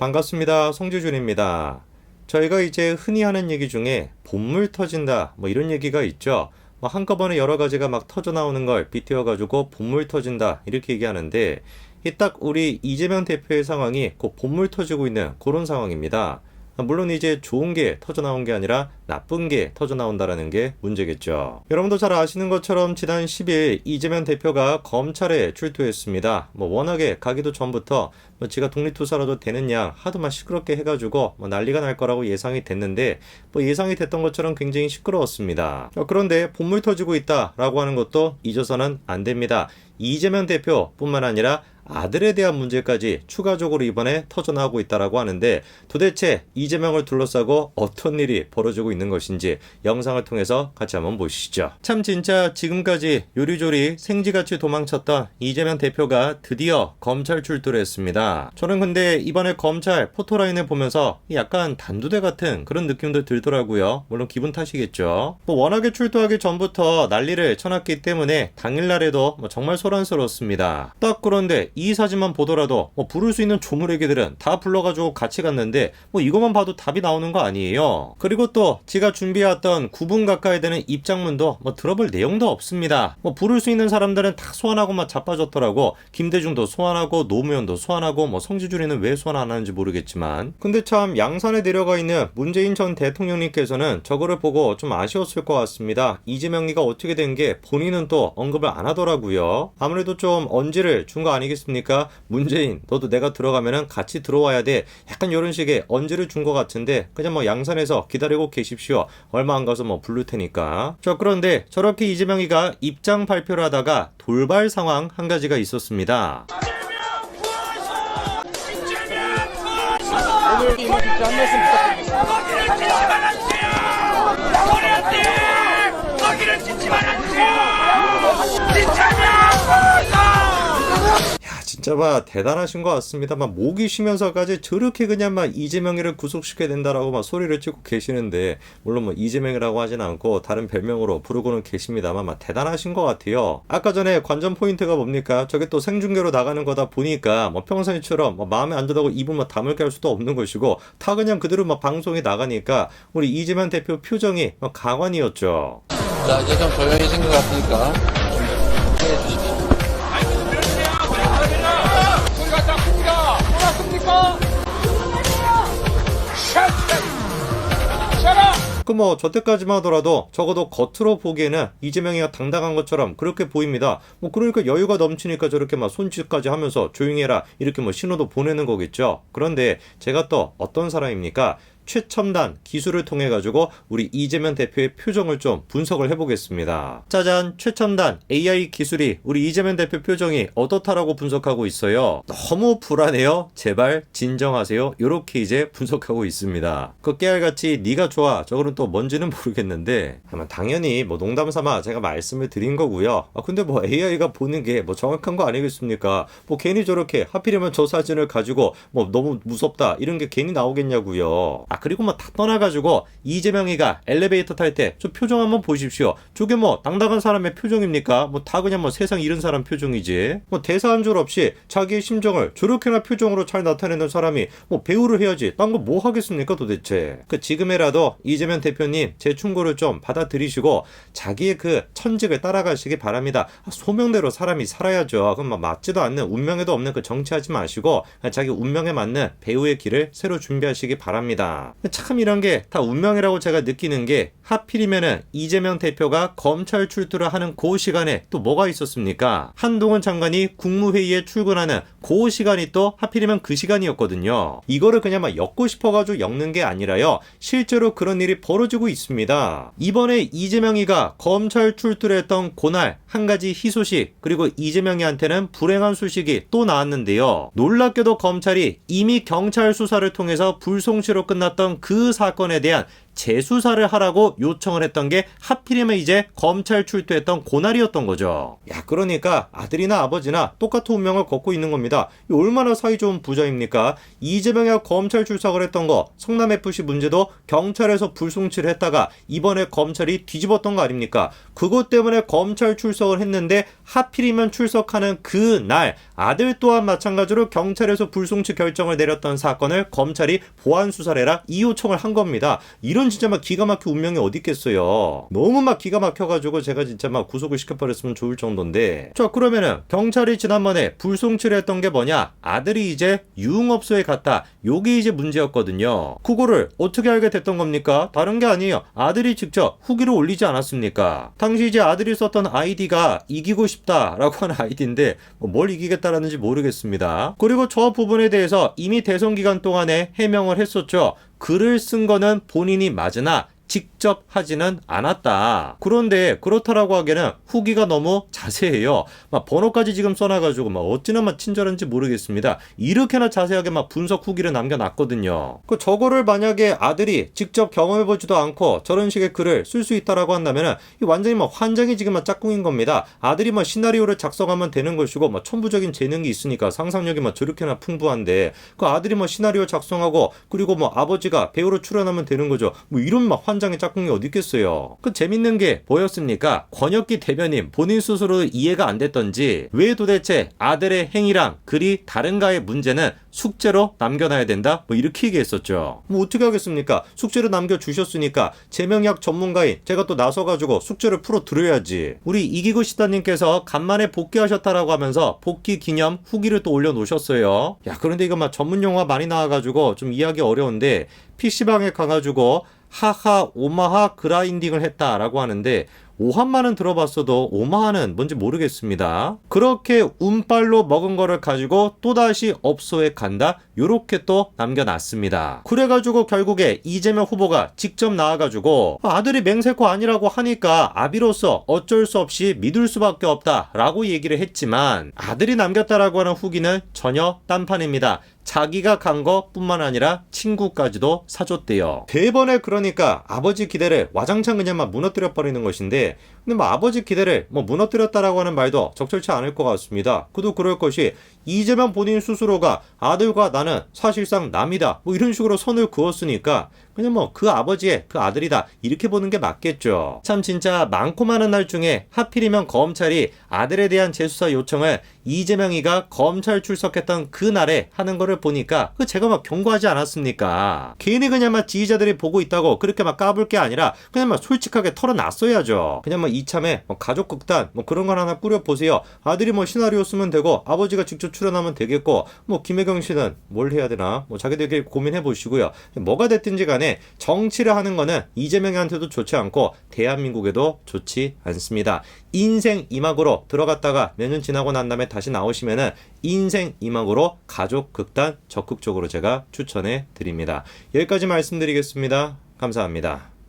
반갑습니다. 송지준입니다. 저희가 이제 흔히 하는 얘기 중에 본물 터진다 뭐 이런 얘기가 있죠. 뭐 한꺼번에 여러 가지가 막 터져 나오는 걸 빗대어 가지고 본물 터진다 이렇게 얘기하는데 이 딱 우리 이재명 대표의 상황이 곧 본물 터지고 있는 그런 상황입니다. 물론 이제 좋은 게 터져 나온 게 아니라 나쁜 게 터져 나온다라는 게 문제겠죠. 여러분도 잘 아시는 것처럼 지난 10일 이재명 대표가 검찰에 출두했습니다. 뭐 워낙에 가기도 전부터 뭐 지가 독립투사라도 되는 양 하도만 시끄럽게 해가지고 뭐 난리가 날 거라고 예상이 됐는데 뭐 예상이 됐던 것처럼 굉장히 시끄러웠습니다. 어, 그런데 본물 터지고 있다라고 하는 것도 잊어서는 안 됩니다. 이재명 대표뿐만 아니라 아들에 대한 문제까지 추가적으로 이번에 터져나오고 있다라고 하는데 도대체 이재명을 둘러싸고 어떤 일이 벌어지고 있는 것인지 영상을 통해서 같이 한번 보시죠. 참 진짜 지금까지 요리조리 생지같이 도망쳤던 이재명 대표가 드디어 검찰 출두를 했습니다. 저는 근데 이번에 검찰 포토라인을 보면서 약간 단두대 같은 그런 느낌도 들더라고요. 물론 기분 탓이겠죠. 뭐 워낙에 출두하기 전부터 난리를 쳐놨기 때문에 당일날에도 뭐 정말 소란스러웠습니다. 딱 그런데 이 사진만 보더라도 뭐 부를 수 있는 조물애기들은 다 불러가지고 같이 갔는데 뭐 이것만 봐도 답이 나오는 거 아니에요. 그리고 또 지가 준비해왔던 9분 가까이 되는 입장문도 뭐 들어볼 내용도 없습니다. 뭐 부를 수 있는 사람들은 다 소환하고 막 자빠졌더라고. 김대중도 소환하고 노무현도 소환하고 뭐 성지준이는 왜 소환 안 하는지 모르겠지만 근데 참 양산에 내려가 있는 문재인 전 대통령님께서는 저거를 보고 좀 아쉬웠을 것 같습니다. 이재명이가 어떻게 된 게 본인은 또 언급을 안 하더라고요. 아무래도 좀 언지를 준 거 아니겠습니까? 문재인 너도 내가 들어가면은 같이 들어와야 돼. 약간 이런 식의 언지를 준 것 같은데 그냥 뭐 양산에서 기다리고 계십시오. 얼마 안 가서 뭐 부를 테니까. 자 그런데 저렇게 이재명이가 입장 발표를 하다가 돌발 상황 한 가지가 있었습니다. 진짜 한 말씀 부탁드립니다. 야, 진짜 막 대단하신 것 같습니다. 막 목이 쉬면서까지 저렇게 그냥 막 이재명이를 구속시켜야 된다라고 막 소리를 찍고 계시는데 물론 뭐 이재명이라고 하진 않고 다른 별명으로 부르고는 계십니다만 막 대단하신 것 같아요. 아까 전에 관전 포인트가 뭡니까? 저게 또 생중계로 나가는 거다 보니까 뭐 평소에처럼 뭐 마음에 안 든다고 입을 막 다물게 할 수도 없는 것이고 다 그냥 그대로 막 방송에 나가니까 우리 이재명 대표 표정이 막 가관이었죠. 자, 이제 좀 조용해진 것 같으니까 그 뭐 저때까지만 하더라도 적어도 겉으로 보기에는 이재명이가 당당한 것처럼 그렇게 보입니다. 뭐 그러니까 여유가 넘치니까 저렇게 막 손짓까지 하면서 조용히 해라 이렇게 뭐 신호도 보내는 거겠죠. 그런데 제가 또 어떤 사람입니까? 최첨단 기술을 통해 가지고 우리 이재명 대표의 표정을 좀 분석을 해보겠습니다. 짜잔 최첨단 AI 기술이 우리 이재명 대표 표정이 어떻다라고 분석하고 있어요. 너무 불안해요. 제발 진정하세요. 이렇게 이제 분석하고 있습니다. 그 깨알같이 네가 좋아. 저거는 또 뭔지는 모르겠는데 아마 당연히 뭐 농담 삼아 제가 말씀을 드린 거고요. 아 근데 뭐 AI가 보는 게 뭐 정확한 거 아니겠습니까? 뭐 괜히 저렇게 하필이면 저 사진을 가지고 뭐 너무 무섭다 이런 게 괜히 나오겠냐고요. 아 그리고 뭐 다 떠나가지고 이재명이가 엘리베이터 탈 때 저 표정 한번 보십시오. 저게 뭐 당당한 사람의 표정입니까? 뭐 다 그냥 뭐 세상 잃은 사람 표정이지. 뭐 대사 한 줄 없이 자기의 심정을 저렇게나 표정으로 잘 나타내는 사람이 뭐 배우를 해야지. 딴 거 뭐 하겠습니까 도대체? 그 지금이라도 이재명 대표님 제 충고를 좀 받아들이시고 자기의 그 천직을 따라가시기 바랍니다. 아, 소명대로 사람이 살아야죠. 그럼 막 맞지도 않는 운명에도 없는 그 정치하지 마시고 자기 운명에 맞는 배우의 길을 새로 준비하시기 바랍니다. 참 이런 게 다 운명이라고 제가 느끼는 게 하필이면은 이재명 대표가 검찰 출두를 하는 그 시간에 또 뭐가 있었습니까? 한동훈 장관이 국무회의에 출근하는 그 시간이 또 하필이면 그 시간이었거든요. 이거를 그냥 막 엮고 싶어가지고 엮는 게 아니라요. 실제로 그런 일이 벌어지고 있습니다. 이번에 이재명이가 검찰 출두를 했던 그날 한 가지 희소식 그리고 이재명이한테는 불행한 소식이 또 나왔는데요. 놀랍게도 검찰이 이미 경찰 수사를 통해서 불송치로 끝났 던 그 사건에 대한 재수사를 하라고 요청을 했던 게 하필이면 이제 검찰 출두했던 고날이었던 거죠. 야, 그러니까 아들이나 아버지나 똑같은 운명을 걷고 있는 겁니다. 이 얼마나 사이 좋은 부자입니까? 이재명이 검찰 출석을 했던 거, 성남FC 문제도 경찰에서 불송치를 했다가 이번에 검찰이 뒤집었던 거 아닙니까? 그것 때문에 검찰 출석을 했는데 하필이면 출석하는 그 날 아들 또한 마찬가지로 경찰에서 불송치 결정을 내렸던 사건을 검찰이 보안 수사를 해라 이 요청을 한 겁니다. 이런 진짜 막 기가 막힌 운명이 어디 있겠어요. 너무 막 기가 막혀가지고 제가 진짜 막 구속을 시켜버렸으면 좋을 정도인데. 자 그러면은 경찰이 지난번에 불송치를 했던 게 뭐냐? 아들이 이제 유흥업소에 갔다. 요게 이제 문제였거든요. 그거를 어떻게 알게 됐던 겁니까? 다른 게 아니에요. 아들이 직접 후기를 올리지 않았습니까? 당시 이제 아들이 썼던 아이디가 이기고 싶다라고 하는 아이디인데 뭐뭘 이기겠다라는지 모르겠습니다. 그리고 저 부분에 대해서 이미 대선 기간 동안에 해명을 했었죠. 글을 쓴 거는 본인이 맞으나 직 접 하지는 않았다. 그런데 그렇다라고 하기에는 후기가 너무 자세해요. 막 번호까지 지금 써놔가지고 막 어찌나 막 친절한지 모르겠습니다. 이렇게나 자세하게 막 분석 후기를 남겨놨거든요. 그 저거를 만약에 아들이 직접 경험해보지도 않고 저런 식의 글을 쓸 수 있다라고 한다면은 이 완전히 막 환장이 지금 막 짝꿍인 겁니다. 아들이 막 시나리오를 작성하면 되는 것이고 막 천부적인 재능이 있으니까 상상력이 막 저렇게나 풍부한데 그 아들이 뭐 시나리오 작성하고 그리고 뭐 아버지가 배우로 출연하면 되는 거죠. 뭐 이런 막 환장의 짝 꿍이 어디 있겠어요. 그 재밌는 게 보였습니까? 권혁기 대변인 본인 스스로 이해가 안 됐던지 왜 도대체 아들의 행위랑 글이 다른가의 문제는 숙제로 남겨놔야 된다? 뭐 이렇게 얘기했었죠. 뭐 어떻게 하겠습니까? 숙제로 남겨주셨으니까 제명약 전문가인 제가 또 나서가지고 숙제를 풀어 드려야지. 우리 이기구 시다님께서 간만에 복귀하셨다라고 하면서 복귀 기념 후기를 또 올려놓으셨어요. 야 그런데 이거 막 전문 용어 많이 나와가지고 좀 이해하기 어려운데 PC방에 가가지고 하하 오마하 그라인딩을 했다라고 하는데 오한만은 들어봤어도 오마하는 뭔지 모르겠습니다. 그렇게 운빨로 먹은 거를 가지고 또다시 업소에 간다? 요렇게 또 남겨놨습니다. 그래가지고 결국에 이재명 후보가 직접 나와가지고 아들이 맹세코 아니라고 하니까 아비로서 어쩔 수 없이 믿을 수밖에 없다라고 얘기를 했지만 아들이 남겼다라고 하는 후기는 전혀 딴판입니다. 자기가 간 것뿐만 아니라 친구까지도 사줬대요. 대번에 그러니까 아버지 기대를 와장창 그냥 막 무너뜨려 버리는 것인데 근데 뭐 아버지 기대를 뭐 무너뜨렸다라고 하는 말도 적절치 않을 것 같습니다. 그도 그럴 것이 이재명 본인 스스로가 아들과 나는 사실상 남이다 뭐 이런 식으로 선을 그었으니까 그냥 뭐그 아버지의 그 아들이다 이렇게 보는 게 맞겠죠. 참 진짜 많고 많은 날 중에 하필이면 검찰이 아들에 대한 재수사 요청을 이재명이가 검찰 출석했던 그 날에 하는 거를 보니까 그 제가 막 경고하지 않았습니까? 괜히 그냥 막 지휘자들이 보고 있다고 그렇게 막 까불 게 아니라 그냥 막 솔직하게 털어놨어야죠. 그냥 막 이참에 뭐 가족 극단 뭐 그런 걸 하나 꾸려 보세요. 아들이 뭐 시나리오 쓰면 되고 아버지가 직접 출연하면 되겠고 뭐 김혜경 씨는 뭘 해야 되나 뭐 자기들끼리 고민해 보시고요. 뭐가 됐든지 간에 정치를 하는 거는 이재명한테도 좋지 않고 대한민국에도 좋지 않습니다. 인생 이막으로 들어갔다가 몇 년 지나고 난 다음에 다시 나오시면은 인생 이막으로 가족 극단 적극적으로 제가 추천해 드립니다. 여기까지 말씀드리겠습니다. 감사합니다.